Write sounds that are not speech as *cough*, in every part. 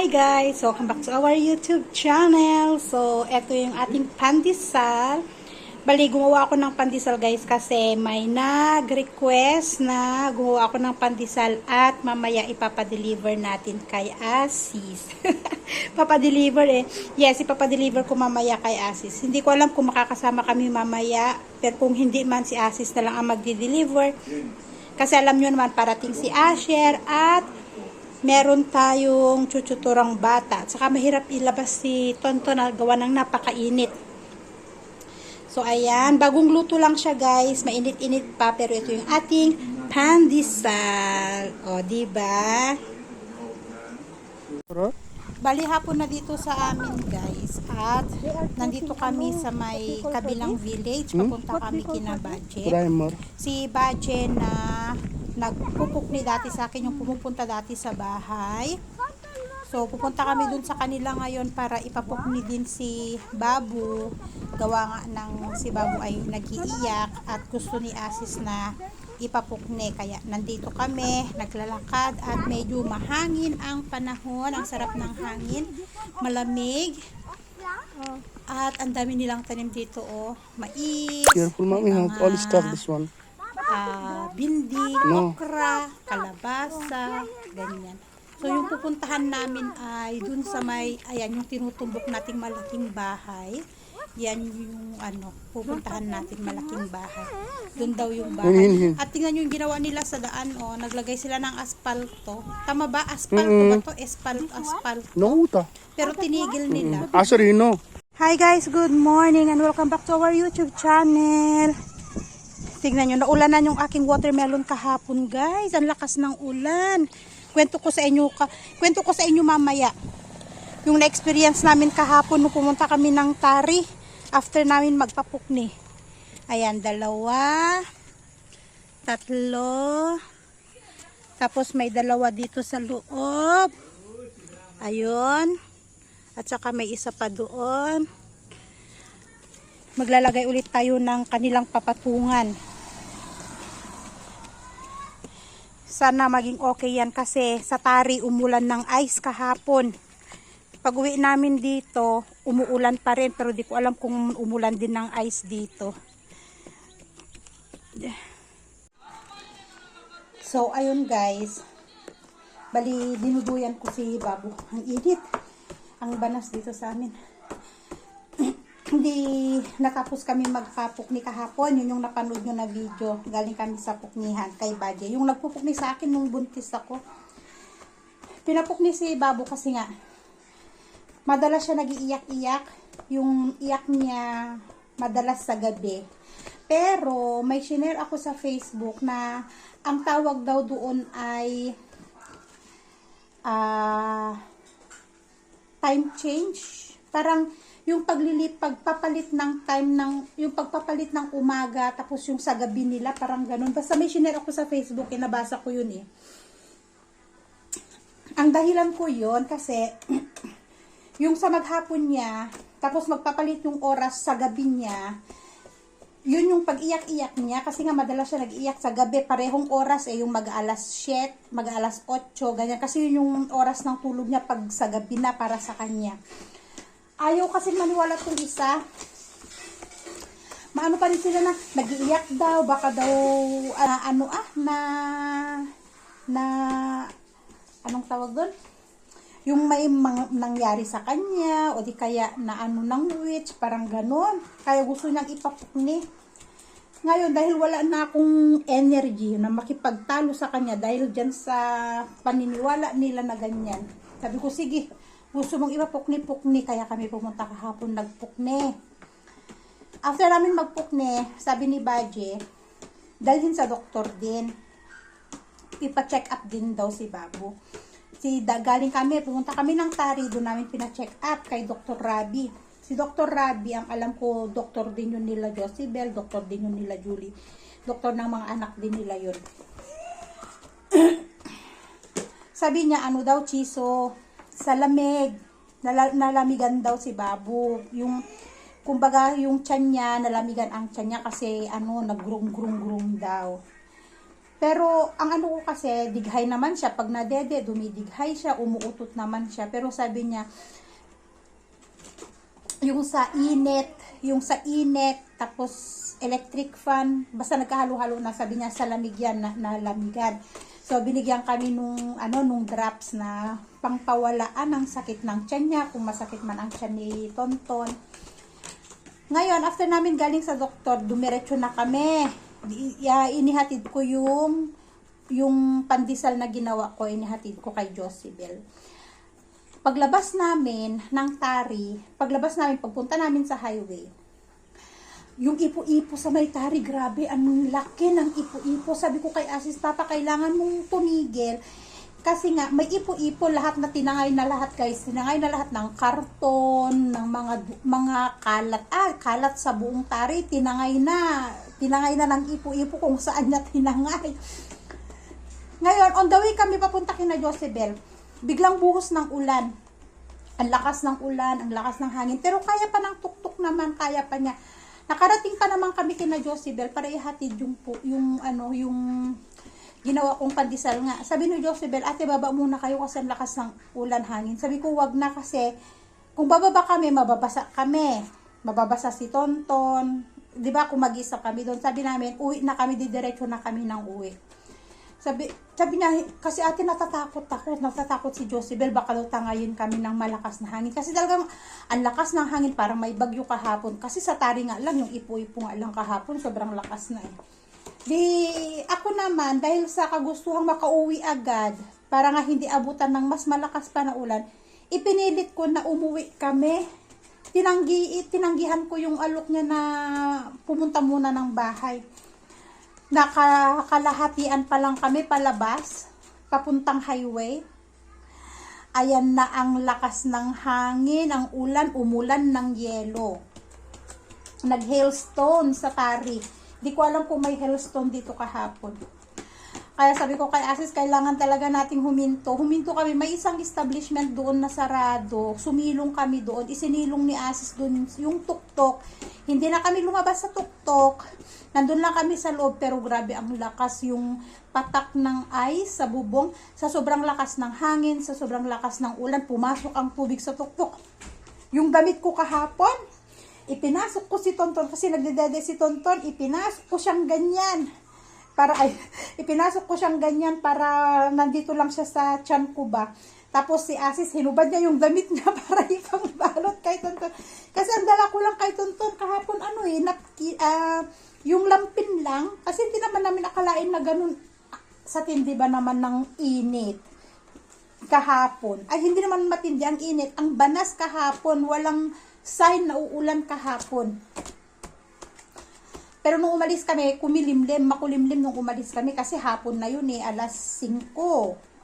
Hi guys! Welcome back to our YouTube channel. So, eto yung ating pandesal. Bali, gumawa ako ng pandesal guys kasi may nag-request na gumawa ako ng pandesal at mamaya ipapadeliver natin kay Asis. *laughs* Papadeliver eh. Yes, ipapadeliver ko mamaya kay Asis. Hindi ko alam kung makakasama kami mamaya. Pero kung hindi man si Asis na lang ang magdi-deliver. Kasi alam nyo naman parating si Asher at meron tayong chuchuturang bata. At saka mahirap ilabas si Tonto na gawa ng napakainit. So, ayan. Bagong luto lang siya, guys. Mainit-init pa. Pero ito yung ating pandesal. O, di ba? Bali hapon na dito sa amin, guys. At nandito kami sa may kabilang village. Papunta kami kina Primer. si Baje na nagpupukni dati sa akin yung pumupunta dati sa bahay. So, pupunta kami dun sa kanila ngayon para ipapukni din si Babu. Gawa nga ng si Babu ay nagiiyak at gusto ni Asis na ipapukni. Kaya nandito kami, naglalakad at medyo mahangin ang panahon. Ang sarap ng hangin, malamig. At ang dami nilang tanim dito, oh. Mais, Careful, mommy. All stuff this one. Ah, bindi, No. okra, kalabasa, ganyan. So, yung pupuntahan namin ay dun sa may, ayan, yung tinutumbok nating malaking bahay. Yan yung, ano, pupuntahan natin malaking bahay. Dun daw yung bahay. At tingnan yung ginawa nila sa daan, oh. Naglagay sila ng aspalto. Tama ba? Aspalto Mm-mm. ba to? Espalto, aspalto. No, ta. Pero tinigil nila. Ah, sorry, no. Hi guys, good morning and welcome back to our YouTube channel. Tingnan nyo, naulanan yung aking watermelon kahapon guys. Ang lakas ng ulan. Kwento ko sa inyo, ka, kwento ko sa inyo mamaya. Yung na-experience namin kahapon nung pumunta kami ng Tari after namin magpapukni. Ayan, dalawa, tatlo, tapos may dalawa dito sa loob. Ayun. At saka may isa pa doon. Maglalagay ulit tayo ng kanilang papatungan. Sana maging okay yan kasi sa tari umulan ng ice kahapon. Pag uwi namin dito, umuulan pa rin pero di ko alam kung umulan din ng ice dito. So, ayun guys. Bali, dinuduyan ko si Babu. Ang init. Ang banas dito sa amin. Hindi natapos kami magpapukni kahapon. Yun yung napanood nyo na video. Galing kami sa puknihan kay Badje. Yung nagpupukni sa akin nung buntis ako. Pinapukni si Babu kasi nga madalas siya nagiiyak-iyak. Yung iyak niya madalas sa gabi. Pero may share ako sa Facebook na ang tawag daw doon ay ah time change. Parang yung paglilip, pagpapalit ng time ng, yung pagpapalit ng umaga, tapos yung sa gabi nila, parang ganun. Basta may share ako sa Facebook, eh, nabasa ko yun eh. Ang dahilan ko yun, kasi, *clears throat* yung sa maghapon niya, tapos magpapalit yung oras sa gabi niya, yun yung pag-iyak-iyak niya kasi nga madalas siya nag-iyak sa gabi parehong oras eh yung mag-alas 7, mag-alas 8 ganyan kasi yun yung oras ng tulog niya pag sa gabi na para sa kanya ayaw kasi maniwala tong isa maano pa rin sila na nag-iiyak daw baka daw ah, ano ah na na anong tawag doon yung may nangyari sa kanya o di kaya na ano ng witch, parang ganon. Kaya gusto niyang ipapukni. Ngayon, dahil wala na akong energy na makipagtalo sa kanya dahil dyan sa paniniwala nila na ganyan. Sabi ko, sige, gusto mong ipapukni-pukni, kaya kami pumunta kahapon nagpukni. After namin magpukni, sabi ni Baje, dalhin sa doktor din. Ipa-check up din daw si Babu si galing kami, pumunta kami ng Tari, doon namin pina-check up kay Dr. Rabi. Si Dr. Rabi, ang alam ko, doktor din yun nila Josibel, doktor din yun nila Julie. Doktor ng mga anak din nila yun. *clears throat* Sabi niya, ano daw, chiso, sa lamig, nala, nalamigan daw si Babu. Yung, kumbaga, yung tiyan niya, nalamigan ang tiyan niya kasi, ano, naggrung-grung-grung daw. Pero ang ano ko kasi, dighay naman siya. Pag nadede, dumidighay siya, umuutot naman siya. Pero sabi niya, yung sa init, yung sa init, tapos electric fan, basta nagkahalo-halo na, sabi niya sa lamig yan, na, na lamigan. So, binigyan kami nung, ano, nung drops na pangpawalaan ng sakit ng tiyan niya, kung masakit man ang tiyan ni Tonton. Ngayon, after namin galing sa doktor, dumiretso na kami. Inihatid ko yung yung pandesal na ginawa ko, inihatid ko kay Josibel. Paglabas namin ng tari, paglabas namin, pagpunta namin sa highway, yung ipo-ipo sa may tari, grabe, ang laki ng ipo-ipo. Sabi ko kay Asis, Papa, kailangan mong tumigil. Kasi nga, may ipo-ipo, lahat na tinangay na lahat, guys. Tinangay na lahat ng karton, ng mga mga kalat. Ah, kalat sa buong tari, tinangay na. Tinangay na ng ipo-ipo kung saan niya tinangay. Ngayon, on the way kami papunta kina Josebel. Biglang buhos ng ulan. Ang lakas ng ulan, ang lakas ng hangin. Pero kaya pa ng tuktok naman, kaya pa niya. Nakarating pa naman kami kina Josebel para ihatid yung, pu- yung ano, yung ginawa kong pandesal nga. Sabi ni Josebel, ate baba muna kayo kasi ang lakas ng ulan hangin. Sabi ko, wag na kasi kung bababa kami, mababasa kami. Mababasa si Tonton. 'Di ba kung mag-isa kami doon, sabi namin, uwi na kami, didiretso na kami ng uwi. Sabi, sabi niya, kasi ate natatakot ako, natatakot si Josebel, baka daw tangayin kami ng malakas na hangin. Kasi talagang, ang lakas ng hangin, parang may bagyo kahapon. Kasi sa tari nga lang, yung ipo-ipo nga lang kahapon, sobrang lakas na eh. Di, ako naman, dahil sa kagustuhang makauwi agad, para nga hindi abutan ng mas malakas pa na ulan, ipinilit ko na umuwi kami. Tinanggi, tinanggihan ko yung alok niya na pumunta muna ng bahay nakakalahatian pa lang kami palabas, papuntang highway. Ayan na ang lakas ng hangin, ang ulan, umulan ng yelo. Nag-hailstone sa Tari. Di ko alam kung may hailstone dito kahapon. Kaya sabi ko kay Asis, kailangan talaga nating huminto. Huminto kami, may isang establishment doon na sarado. Sumilong kami doon. Isinilong ni Asis doon yung tuktok. Hindi na kami lumabas sa tuktok. Nandun lang kami sa loob pero grabe ang lakas yung patak ng ice sa bubong. Sa sobrang lakas ng hangin, sa sobrang lakas ng ulan, pumasok ang tubig sa tuktok. Yung damit ko kahapon, ipinasok ko si Tonton kasi nagdedede si Tonton, ipinasok ko siyang ganyan para ay *laughs* ipinasok ko siyang ganyan para nandito lang siya sa tiyan ko ba. Tapos si Asis, hinubad niya yung damit niya *laughs* para ipang balot kay Tonton. Kasi ang dala ko lang kay Tonton kahapon ano eh, napki, ah, yung lampin lang. Kasi hindi naman namin akalain na ganun sa tindi ba naman ng init kahapon. Ay, hindi naman matindi ang init. Ang banas kahapon, walang sign na uulan kahapon. Pero nung umalis kami, kumilimlim, makulimlim nung umalis kami kasi hapon na yun eh, alas 5.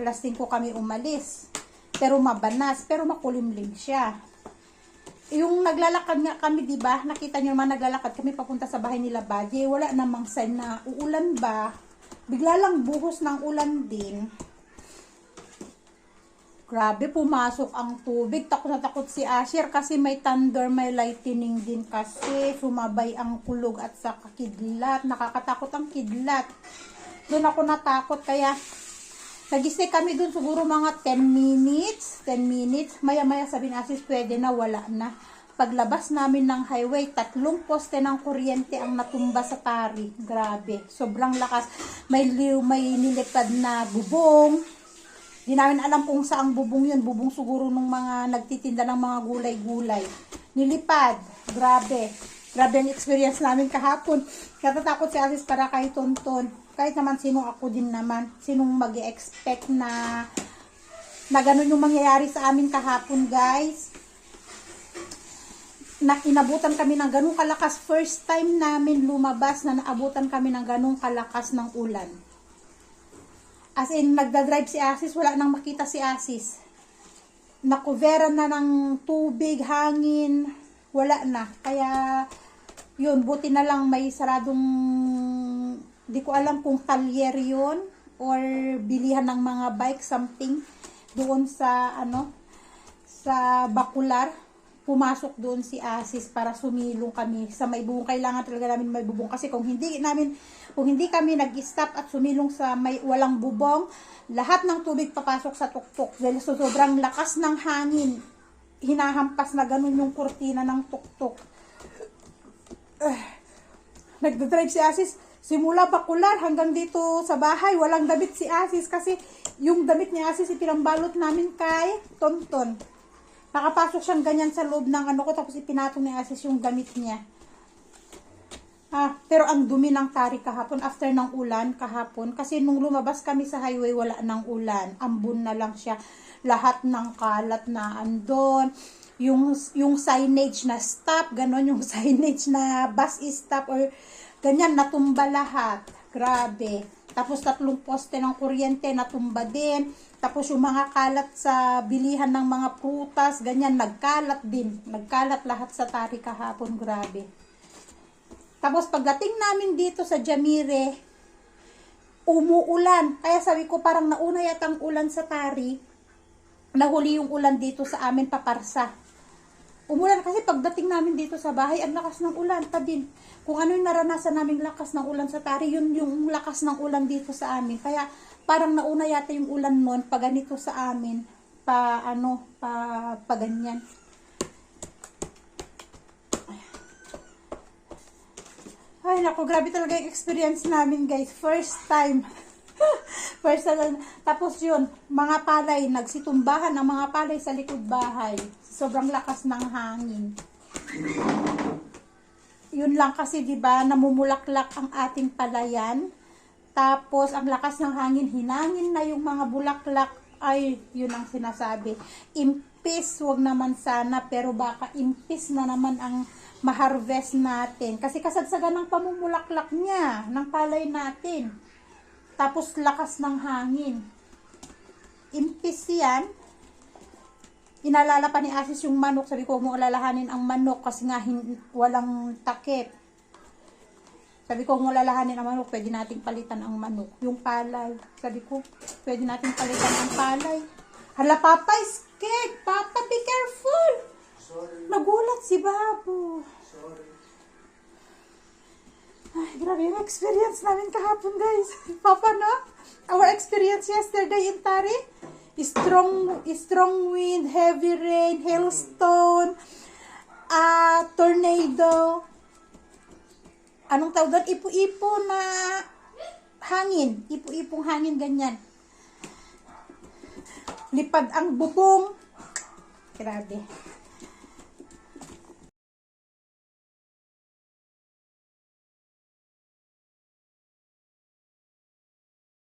Alas 5 kami umalis. Pero mabanas, pero makulimlim siya. Yung naglalakad nga kami, di ba? Nakita nyo naman naglalakad kami papunta sa bahay nila Baje. Wala namang sign na uulan ba. Bigla lang buhos ng ulan din. Grabe, pumasok ang tubig. Takot na takot si Asher kasi may thunder, may lightning din kasi. Sumabay ang kulog at sa kidlat. Nakakatakot ang kidlat. Doon ako natakot kaya nag-stay kami doon siguro mga 10 minutes. 10 minutes. Maya-maya sabi ni Asis, pwede na, wala na. Paglabas namin ng highway, tatlong poste ng kuryente ang natumba sa tari. Grabe. Sobrang lakas. May, liw, may nilipad na bubong. Di namin alam kung saang bubong yun. Bubong siguro nung mga nagtitinda ng mga gulay-gulay. Nilipad. Grabe. Grabe ang experience namin kahapon. Katatakot si Asis para kay Tonton. Kahit naman sino ako din naman. Sinong mag expect na na ganun yung mangyayari sa amin kahapon, guys. Na inabutan kami ng ganung kalakas. First time namin lumabas na naabutan kami ng ganung kalakas ng ulan. As in, nagdadrive si Asis, wala nang makita si Asis. Nakuveran na ng tubig, hangin, wala na. Kaya, yun, buti na lang may saradong, di ko alam kung talyer yun, or bilihan ng mga bike, something, doon sa, ano, sa Bakular. Pumasok doon si Asis para sumilong kami sa may bubong. Kailangan talaga namin may kasi kung hindi namin kung hindi kami nag-stop at sumilong sa may walang bubong, lahat ng tubig papasok sa tuktok. Dahil sa sobrang lakas ng hangin, hinahampas na ganun yung kurtina ng tuktok. Nagdadrive si Asis, simula bakular hanggang dito sa bahay, walang damit si Asis kasi yung damit ni Asis ipinambalot namin kay Tonton. Nakapasok siyang ganyan sa loob ng ano ko tapos ipinatong ni Asis yung damit niya. Ah, pero ang dumi ng tari kahapon after ng ulan kahapon kasi nung lumabas kami sa highway wala ng ulan. Ambon na lang siya. Lahat ng kalat na andon. Yung yung signage na stop, ganon yung *laughs* signage na bus is stop or ganyan natumba lahat. Grabe. Tapos tatlong poste ng kuryente natumba din. Tapos yung mga kalat sa bilihan ng mga prutas, ganyan nagkalat din. Nagkalat lahat sa tari kahapon, grabe. Tapos pagdating namin dito sa Jamire, umuulan. Kaya sabi ko parang nauna yata ang ulan sa Tari. Nahuli yung ulan dito sa amin paparsa. Umulan kasi pagdating namin dito sa bahay, ang lakas ng ulan pa din. Kung ano yung naranasan naming lakas ng ulan sa Tari, yun yung lakas ng ulan dito sa amin. Kaya parang nauna yata yung ulan noon pa ganito sa amin. Pa ano, pa, pa ganyan. Ay, naku, grabe talaga yung experience namin, guys. First time. *laughs* First time. Tapos yun, mga palay, nagsitumbahan ang mga palay sa likod bahay. Sobrang lakas ng hangin. Yun lang kasi, di ba, namumulaklak ang ating palayan. Tapos, ang lakas ng hangin, hinangin na yung mga bulaklak. Ay, yun ang sinasabi. Impis, wag naman sana, pero baka impis na naman ang ma-harvest natin. Kasi kasagsagan ng pamumulaklak niya, ng palay natin. Tapos lakas ng hangin. Impis yan. Inalala pa ni Asis yung manok. Sabi ko, mo alalahanin ang manok kasi nga hin- walang takip. Sabi ko, kung alalahanin ang manok, pwede nating palitan ang manok. Yung palay. Sabi ko, pwede nating palitan ang palay. Hala, Papa is scared. Papa, be careful. Sorry, Nagulat si Babu. sorry. Ay, grabe yung experience namin kahapon, guys. *laughs* Papa, no? Our experience yesterday in Tari, strong, strong wind, heavy rain, hailstone, ah, tornado, anong tawag doon? Ipo-ipo na hangin. Ipo-ipong hangin, ganyan. Lipad ang bubong. Grabe.